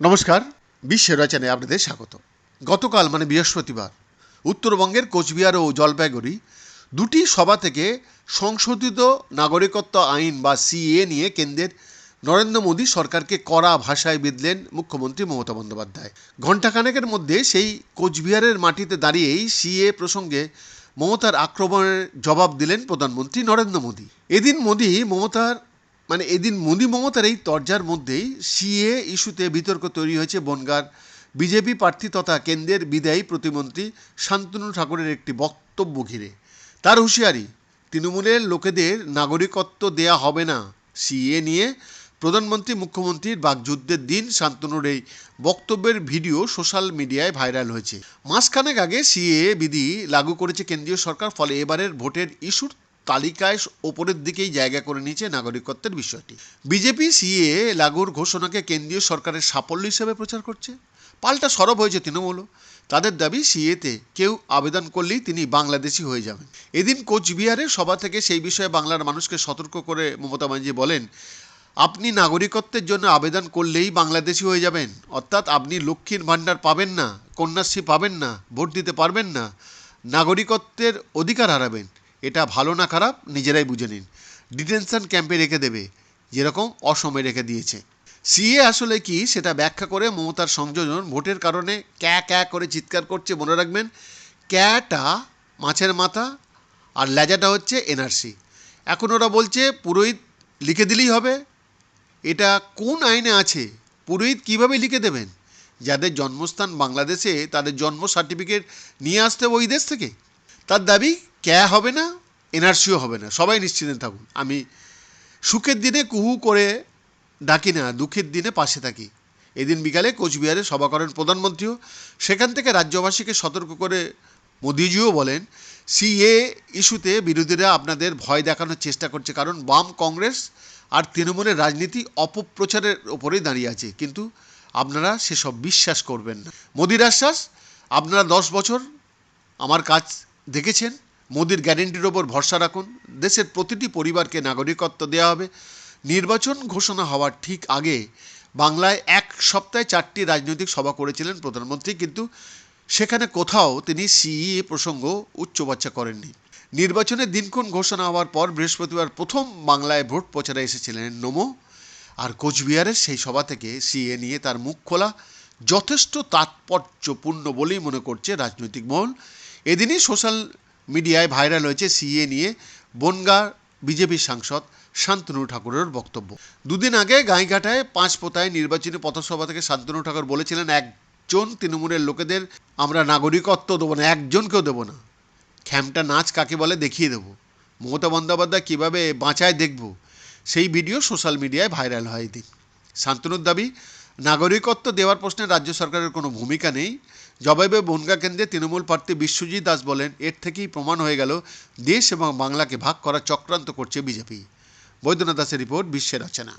নমস্কার বিশ্বের রচনায় আপনাদের স্বাগত। গতকাল মানে বৃহস্পতিবার, উত্তরবঙ্গের কোচবিহার ও জলপাইগুড়ি দুটি সভা থেকে সংশোধিত নাগরিকত্ব আইন বা সিএ নিয়ে কেন্দ্রের নরেন্দ্র মোদী সরকারকে কড়া ভাষায় বিধলেন মুখ্যমন্ত্রী মমতা বন্দ্যোপাধ্যায়। ঘণ্টাখানেকের মধ্যে সেই কোচবিহারের মাটিতে দাঁড়িয়েই সিএ প্রসঙ্গে মমতার আক্রমণের জবাব দিলেন প্রধানমন্ত্রী নরেন্দ্র মোদী। এদিন মোদী মমতার মানে এদিন মোদী মমতার এই তরজার মধ্যেই সিএ ইস্যুতে বিতর্ক তৈরি হয়েছে বনগার বিজেপি প্রার্থী তথা কেন্দ্রের বিদায়ী প্রতিমন্ত্রী শান্তনু ঠাকুরের একটি বক্তব্য ঘিরে। তার হুঁশিয়ারি, তৃণমূলের লোকেদের নাগরিকত্ব দেয়া হবে না। সিএ নিয়ে প্রধানমন্ত্রী মুখ্যমন্ত্রীর বাগযুদ্ধের দিন শান্তনুর এই বক্তব্যের ভিডিও সোশ্যাল মিডিয়ায় ভাইরাল হয়েছে। মাসখানেক আগে সিএ বিধি লাগু করেছে কেন্দ্রীয় সরকার, ফলে এবারের ভোটের ইস্যুর তালিকায় ওপরের দিকেই জায়গা করে নিয়েছে নাগরিকত্বের বিষয়টি। বিজেপি সিএ লাগুর ঘোষণাকে কেন্দ্রীয় সরকারের সাফল্য হিসেবে প্রচার করছে। পাল্টা সরব হয়েছে তৃণমূলও তাদের দাবি, সিএতে কেউ আবেদন করলেই তিনি বাংলাদেশি হয়ে যাবেন। এদিন কোচবিহারের সভা থেকে সেই বিষয়ে বাংলার মানুষকে সতর্ক করে মমতা ব্যানার্জি বলেন আপনি নাগরিকত্বের জন্য আবেদন করলেই বাংলাদেশি হয়ে যাবেন। অর্থাৎ আপনি লক্ষ্মীর ভাণ্ডার পাবেন না, কন্যাশ্রী পাবেন না, ভোট দিতে পারবেন না। নাগরিকত্বের অধিকার হারাবেন। এটা ভালো না খারাপ, নিজেরাই বুঝে নিন। ডিটেনশন ক্যাম্পে রেখে দেবে, যেরকম অসমে রেখে দিয়েছে। সিএ আসলে কি সেটা ব্যাখ্যা করে মমতার সংযোজন ভোটের কারণে ক্যা ক্যা করে চিৎকার করছে মনে রাখবেন। ক্যাটা মাছের মাথা আর লেজাটা হচ্ছে এনআরসি। এখন ওরা বলছে পুরোহিত লিখে দিলেই হবে। এটা কোন আইনে আছে? পুরোহিত কীভাবে লিখে দেবেন? যাদের জন্মস্থান বাংলাদেশে, তাদের জন্ম সার্টিফিকেট নিয়ে আসতে হবে ওই দেশ থেকে। তার দাবি, ক্যা হবে না, এনআরসিও হবে না। সবাই নিশ্চিন্তে থাকুন। আমি সুখের দিনে কুহু করে ডাকি না, দুঃখের দিনে পাশে থাকি। এদিন বিকালে কোচবিহারে সভা করেন প্রধানমন্ত্রীও। সেখান থেকে রাজ্যবাসীকে সতর্ক করে মোদিজিও বলেন, সিএ ইস্যুতে বিরোধীরা আপনাদের ভয় দেখানোর চেষ্টা করছে, কারণ বাম কংগ্রেস আর তৃণমূলের রাজনীতি অপপ্রচারের ওপরেই দাঁড়িয়ে আছে। কিন্তু আপনারা সেসব বিশ্বাস করবেন না। মোদির আশ্বাস, আপনারা দশ বছর আমার কাজ দেখেছেন, মোদির গ্যারেন্টির ওপর ভরসা রাখুন। দেশের প্রতিটি পরিবারকে নাগরিকত্ব দেওয়া হবে। নির্বাচন ঘোষণা হওয়ার ঠিক আগে বাংলায় এক সপ্তাহে চারটি রাজনৈতিক সভা করেছিলেন প্রধানমন্ত্রী, কিন্তু সেখানে কোথাও তিনি সিইএ প্রসঙ্গ উচ্চবাচ্চা করেননি। নির্বাচনের দিনক্ষণ ঘোষণা হওয়ার পর বৃহস্পতিবার প্রথম বাংলায় ভোট প্রচারে এসেছিলেন নমো। আর কোচবিহারের সেই সভা থেকে সিএ নিয়ে তার মুখ খোলা যথেষ্ট তাৎপর্যপূর্ণ বলেই মনে করছে রাজনৈতিক মহল। এদিনই সোশ্যাল মিডিয়ায় ভাইরাল হয়েছে সিএ নিয়ে বনগা বিজেপির সাংসদ শান্তনু ঠাকুরের বক্তব্য। দুদিন আগে গাইঘাটায় পাঁচ পোতায় নির্বাচনী পথসভা থেকে শান্তনু ঠাকুর বলেছিলেন, একজন তৃণমূলের লোকেদের আমরা নাগরিকত্ব দেবো না, একজনকেও দেবো না। খ্যামটা নাচ কাকে বলে দেখিয়ে দেবো। মমতা বন্দ্যোপাধ্যায় কীভাবে বাঁচায় দেখব, সেই ভিডিও সোশ্যাল মিডিয়ায় ভাইরাল হয় এদিন। শান্তনুর দাবি, নাগরিকত্ব দেওয়ার প্রশ্নে রাজ্য সরকারের কোনো ভূমিকা নেই। জবাবে বনগা কেন্দ্রে তৃণমূল প্রার্থী বিশ্বজিৎ দাস বলেন, এর থেকেই প্রমাণ হয়ে গেল, দেশ এবং বাংলাকে ভাগ করার চক্রান্ত করছে বিজেপি। বৈদ্যনাথ দাসের রিপোর্ট, বিশ্বের রচনা